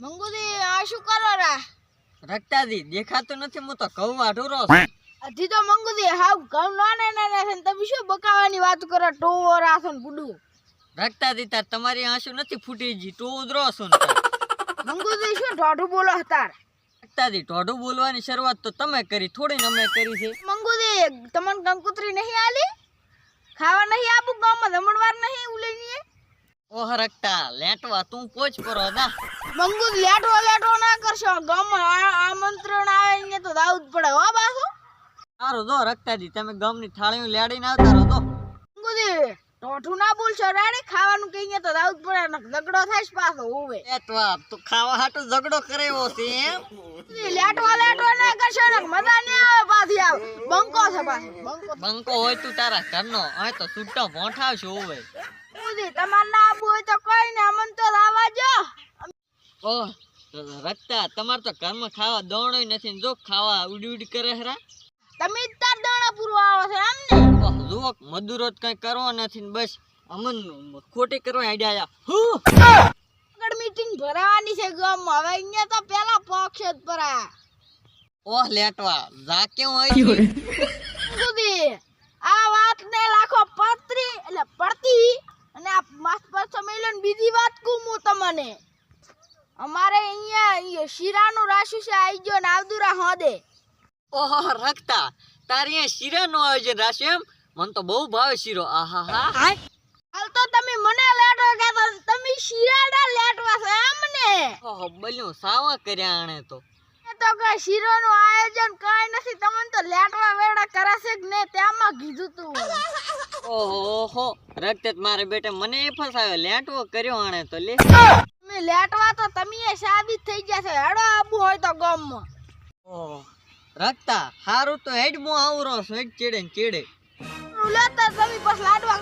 મંગુદી આ શું કરો રા? રક્તાજી દેખાતું નથી હું તો કૌવા ઢોરો છું. હજી તો મંગુદી હાવ ઘઉં નાના નાના છે ને તમે શું બકાવાની વાત કરો? ટોવો રાસો ને બુડું. રક્તાજી તાર તમારી આંસુ નથી ફૂટી જી તું ઉધરો છું ને. મંગુદી શું ઢોઢું બોલો તાર? રક્તાજી ઢોઢું બોલવાની શરૂઆત તો તમે કરી થોડી ને અમે કરી છે. મંગુદી તમને કંકુતરી નહીં આલી? ખાવા નહીં આપું ગામમાં જમણવાર નહીં? ઓહ રક્તા લેટવા તું પોચ પરો ના મંગુ લેટવા લેટો ના કરશો. ગમ આમંત્રણ આવે ને તો દાઉદ પડે હો બાસુ સારું જો રક્તાજી તમે ગમની થાળીઓ લેડીને આવતા રહો તો મંગુદી ઢોઢું ના બોલશો રાડે? ખાવાનું કે અહીંયા તો દાઉદ પડે ને ઝઘડો થાય પાછો હોવે લેટવા તો ખાવા હાટુ ઝઘડો કરેવો છે એમ? લેટવા લેટો ના કરશો ને મજા નહીં આવે પાછી આવ. બંકો છે પાછો બંકો. બંકો હોય તું તારા ઘરનો અહીં તો છૂટો ભોંઠાવશો હોય મંગુદી તમારે ના આવવું હોય તો કઈ ને અમન તો આવવા જો. ઓહ રક્તા તમારે તો ઘરમાં ખાવા દોણો નથી ને જો ખાવા ઉડી ઉડી કરે હરા તમે જ તાર દાણા પૂરવા આવો છો એમ જુઓ મધુરો જ કઈ કરવો નથી ને બસ. અમન ખોટી કરવા આડ્યા હું? મીટિંગ ભરાવાની છે ગમ. હવે અહીંયા તો પેલા પક્ષ જ ભરા ઓહ લેટવા. જા કેવું આવી સુધી આ વાત ને લાખો પત્રી એટલે પડતી અને આ માસ પર સંમેલન બીજી વાત કહું તમને અમારે અહીંયા શીરાનું રાશુ છે આઈ ગયો ને આવદુરા હોદે. ઓહો રખતા. તારે અહીંયા શીરાનું આયોજન રાખ્યું એમ? મને તો બહુ ભાવે શીરો. આહા હા. હાલ તો તમે મને લેટો કે તમે શીરાડા લેટવા છે એમ ને? ઓહ બલ્યું સાવા કર્યા આણે તો. તો કઈ શીરોનું આયોજન કાંઈ નથી. તમને તો લેટવા વેડા કરાશે જ ને ત્યાંમાં કીધું તું. ઓહો રખત મારે બેટે મને એ ફસાયો લેટવો કર્યો આણે તો લે. તમે લેટવા તો તમે સાબિત થઈ જશે હેડો આબુ હોય તો ગામમાં. ઓહ રખતા હારું તો હેડ મો આવરો હેડ ચેડે ને ચેડે. લેતા તમે પછી લાડવા